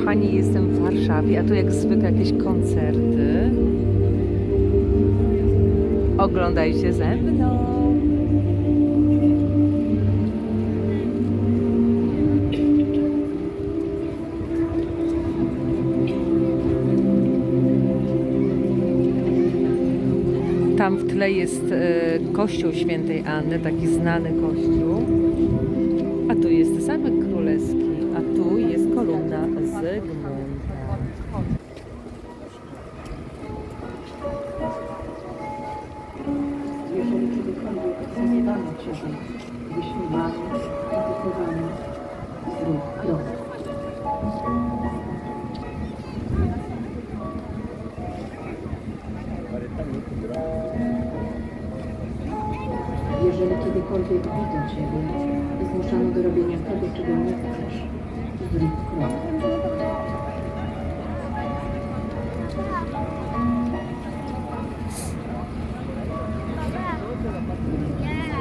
kochani, jestem w Warszawie, a tu jak zwykle jakieś koncerty. Oglądajcie ze mną. Tam w tle jest e, kościół świętej Anny, taki znany kościół. A tu jest Zamek Królewski, a tu jest kolumna Zygmunta. Jeżeli kiedykolwiek zaniewano Ciebie, wyśmiewano i wychowano, zrób krok. Jeżeli kiedykolwiek widzą Ciebie zmuszano do robienia tego, czego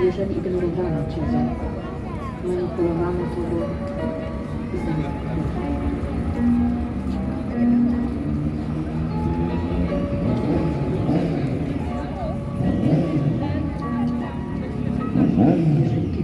Jeżeli ignorowano Ciebie, manipulowano Tobą, zrób krok. Jeżeli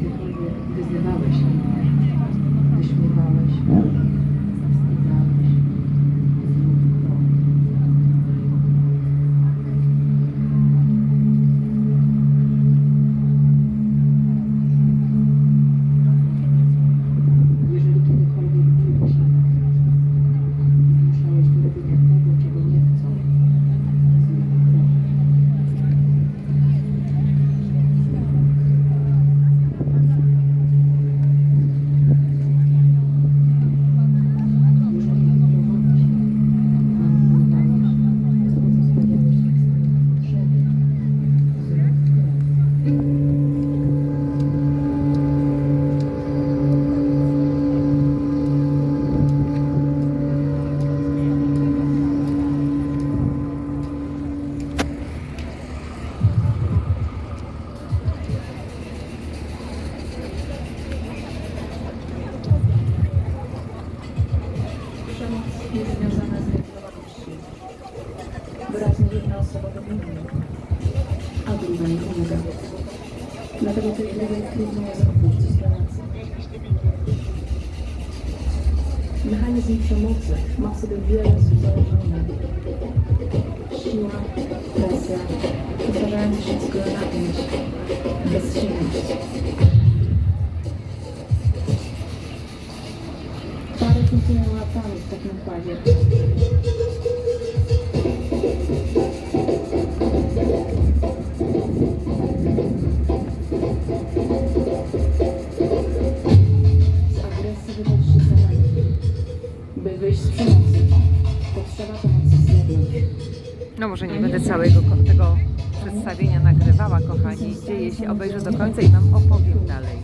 Wyraźnie jedna osoba dominuje, a druga nie pomaga. Dlatego tej drugiej trudno jest odpuścić relację. Mechanizm przemocy ma w sobie wiele uzależnienia. Siła, presja, powtarzający się cykl napięć, bezsilność. Pary funkcjonują latami w takim układzie. By wyjść z przemocy, potrzeba pomocy z zewnątrz. No może nie będę całego tego przedstawienia nagrywała, kochani. Dzieje się, obejrzę do końca i Wam opowiem dalej.